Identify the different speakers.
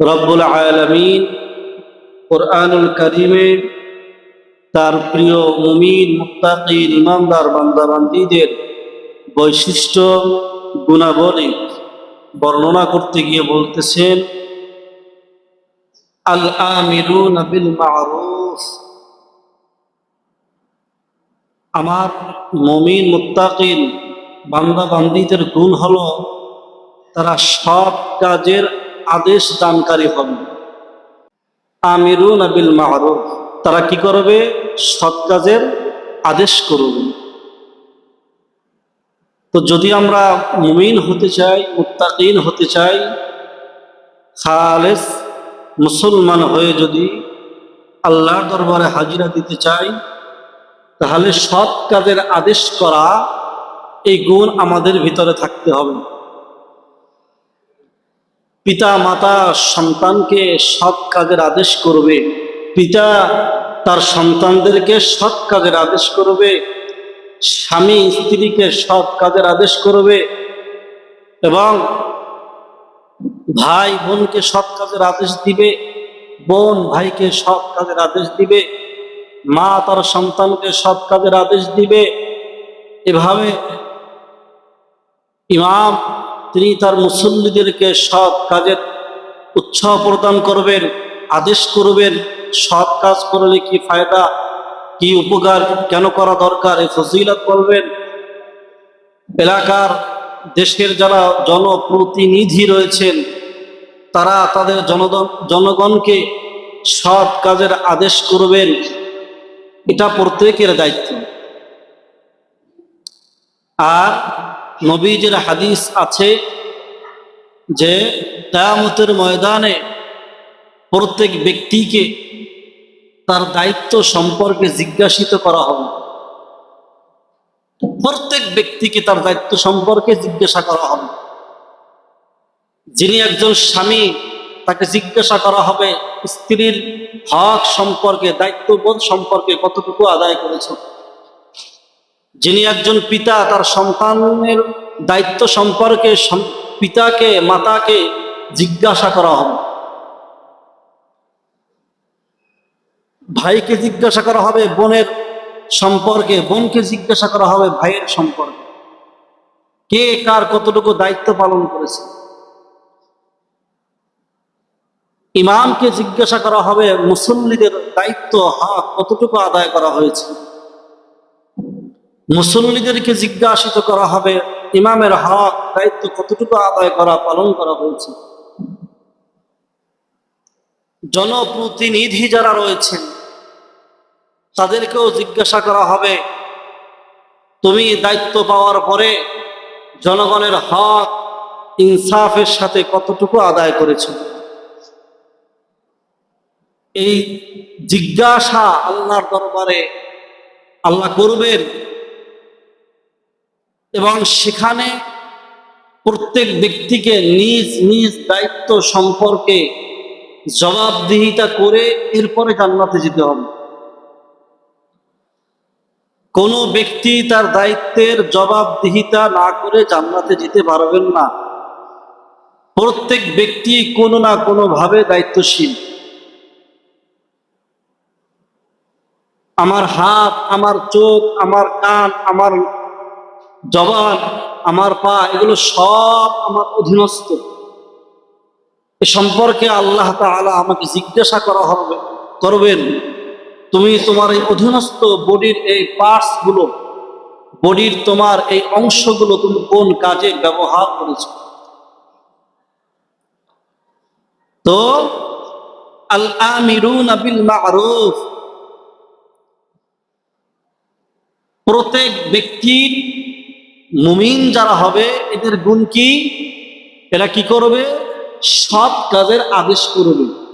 Speaker 1: রব্বুল আলমিন কোরআনুল করিমে তার প্রিয় মুমিন মুত্তাকিন ইমানদার বান্দাবান্দিদের বৈশিষ্ট্য, গুণাবলী বর্ণনা করতে গিয়ে বলতেছেন আল আমিরুন বিল মারুফ আমার মমিন মুত্তাকিন বান্দা, বান্দিদের গুণ হলো তারা সব কাজের আদেশ দানকারী হবে আমিরুন বিল মারুফ, তারা কি করবে? সৎ কাজের আদেশ করবে। তো যদি আমরা মুমিন হতে চাই, মুত্তাকিন হতে চাই, খালেস মুসলমান হয়ে যদি আল্লাহর দরবারে হাজিরা দিতে চাই, তাহলে সৎ কাজের আদেশ করা, এই গুণ আমাদের ভিতরে থাকতে হবে। পিতা, মাতা, সন্তানকে সৎ কাজের আদেশ করবে। পিতা তার সন্তানদেরকে সৎ কাজের আদেশ করবে। স্বামী স্ত্রীকে সৎ কাজের আদেশ করবে এবং ভাই বোনকে সৎ কাজের আদেশ দিবে, বোন ভাইকে সৎ কাজের আদেশ দিবে, মা তার সন্তানকে সৎ কাজের আদেশ দিবে। এভাবে ইমাম তিনি তার মুসল্লিদেরকে সৎ কাজের উৎসাহ প্রদান করবেন, আদেশ করবেন সৎ কাজ করলে কি ফায়দা, কি উপকার, কেন করা দরকার, এই ফজিলত বলবেন। এলাকার দেশের যারা জনপ্রতিনিধি রয়েছেন, তারা তাদের জনগণ, জনগণকে সৎ কাজের আদেশ করবেন, এটা প্রত্যেকের দায়িত্ব। আর নবীজের হাদিস আছে যে কেয়ামতের ময়দানে প্রত্যেক ব্যক্তিকে তার দায়িত্ব সম্পর্কে জিজ্ঞাসিত করা হবে। প্রত্যেক ব্যক্তিকে তার দায়িত্ব সম্পর্কে জিজ্ঞাসা করা হবে। যিনি একজন স্বামী, তাকে জিজ্ঞাসা করা হবে, স্ত্রীর হক সম্পর্কে, দায়িত্ববোধ সম্পর্কে কতটুকু আদায় করেছ? যিনি একজন পিতা, তার সন্তানের দায়িত্ব সম্পর্কে পিতাকে, মাতাকে জিজ্ঞাসা করা হবে। ভাইকে জিজ্ঞাসা করা হবে বোনের সম্পর্কে, বোনকে জিজ্ঞাসা করা হবে ভাইয়ের সম্পর্কে। কে কার কতটুকু দায়িত্ব পালন করেছে। ইমামকে জিজ্ঞাসা করা হবে, মুসল্লিদের দায়িত্ব হা কতটুকু আদায় করা হয়েছে। মুসল্লিদেরকে জিজ্ঞাসিত করা হবে, ইমামের হক, দায়িত্ব কতটুকু আদায় করা, পালন করা হয়েছে। জনপ্রতিনিধি যারা রয়েছেন, তাদেরকেও জিজ্ঞাসা করা হবে, তুমি দায়িত্ব পাওয়ার পরে জনগণের হক, ইনসাফের সাথে কতটুকু আদায় করেছ? এই জিজ্ঞাসা আল্লাহর দরবারে আল্লাহ করবেন এবং সেখানে প্রত্যেক ব্যক্তিকে নিজ নিজ দায়িত্ব সম্পর্কে জবাবদিহিতা করে এরপরে জান্নাতে যেতে হবে। কোনো ব্যক্তি তার দায়িত্বের জবাবদিহিতা না করে জান্নাতে যেতে পারবেন না। প্রত্যেক ব্যক্তি কোনো না কোনো ভাবে দায়িত্বশীল। আমার হাত, আমার চোখ, আমার কান, আমার জবান, আমার পা, এগুলো সব আমার অধীনস্থ। এ সম্পর্কে আল্লাহ তাআলা আমাকে জিজ্ঞাসা করা হবে, করবেন, তুমি তোমার এই অধীনস্থ বডির এই পার্টসগুলো বডির তোমার এই অংশগুলো তুমি কোন কাজে ব্যবহার করেছ? তো আল আমিরুন প্রত্যেক ব্যক্তির মুমিন যারা হবে এদের গুণ কি? এরা কি করবে? সব কাজের আদেশ করবে।